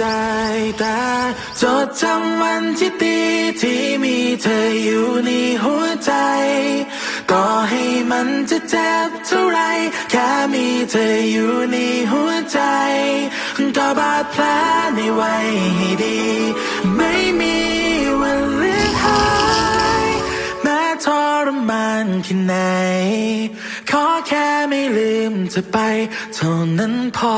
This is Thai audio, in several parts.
ได้แต่จดจำวันที่ดีที่มีเธออยู่ในหัวใจ ก็ให้มันจะเจ็บเท่าไร แค่มีเธออยู่ในหัวใจ ก็บาดแผลในไว้ให้ดี ไม่มีวันลืมหายแม้ทรมานแค่ไหน ขอแค่ไม่ลืมจะไปเท่านั้นพอ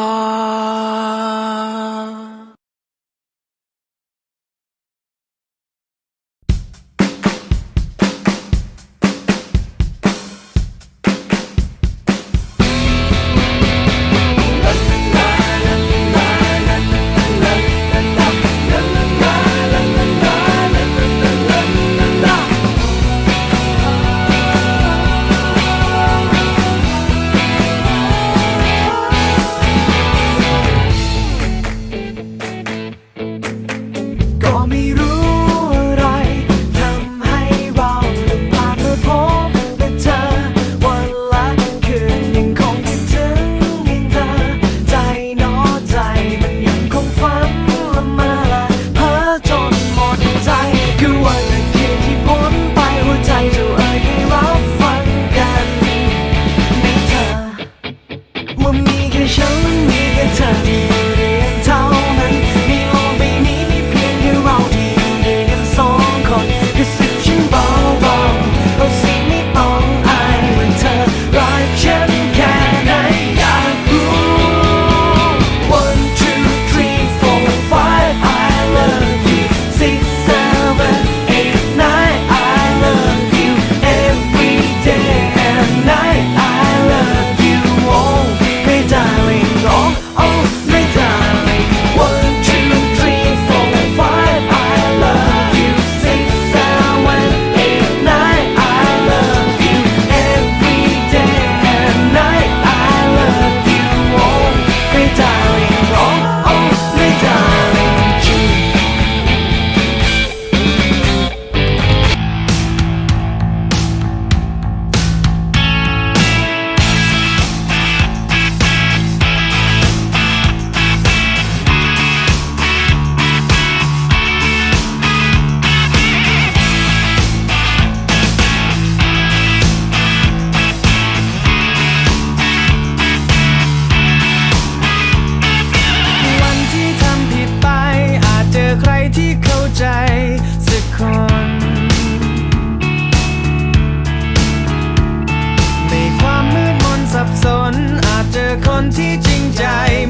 ใจ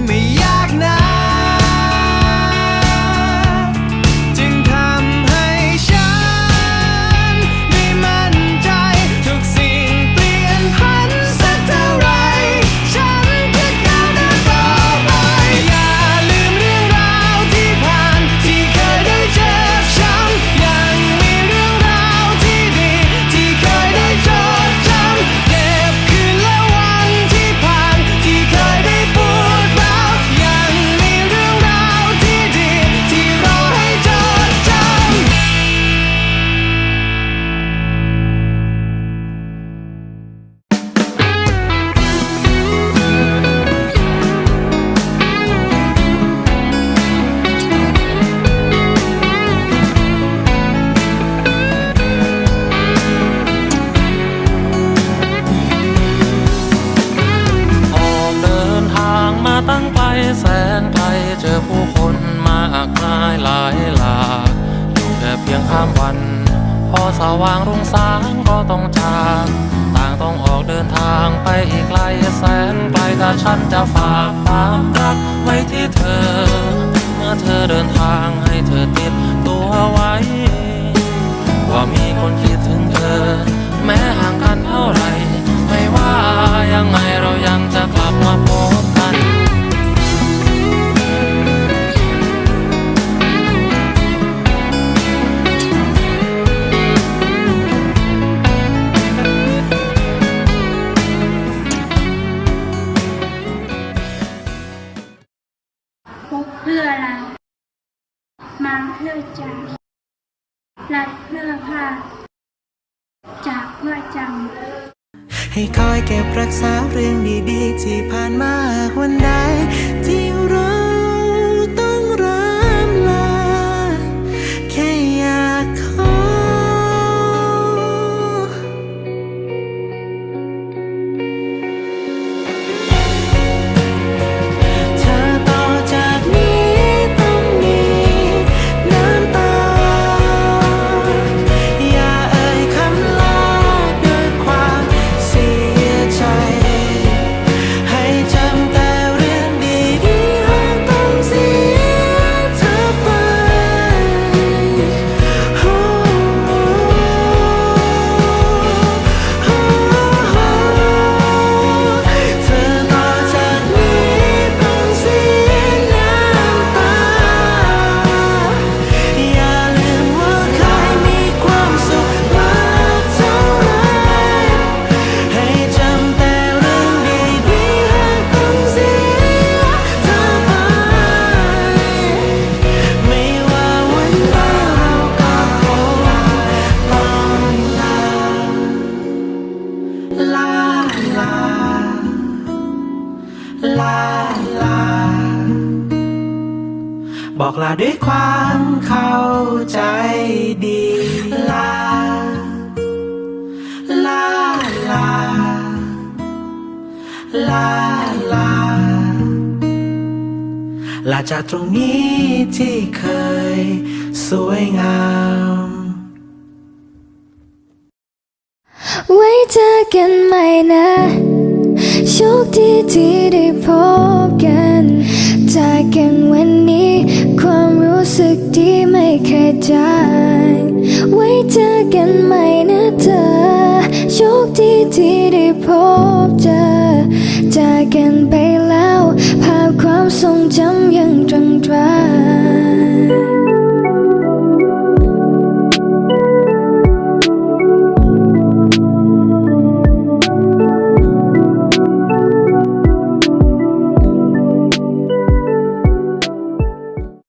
ไม่ สว่างรุ่งสางก็ต้องจากต่างต้องออกเดินทางไปอีกไกลแสนไกลแต่ฉันจะฝากความรักไว้ที่เธอ เมื่อเธอเดินทางให้เธอติดตัวไว้ เพื่อจาก รักเพื่อผ้าจากเพื่อจำให้คอยเก็บรักษาเรื่องดีๆ ที่ผ่านมาวันใด ลาลา บอกลาด้วยความเข้าใจดี ลา ลาลา ลาลา ลาจากตรงนี้ที่เคยสวยงาม เจอกันใหม่นะโชคดีที่ได้พบกันจากกันวันนี้ ความรู้สึกดีไม่เคยจางไว้เจอกันใหม่นะเธอโชคดีที่ได้พบเจอจากกันไปแล้ว ภาพความทรงจำยังตรังตรา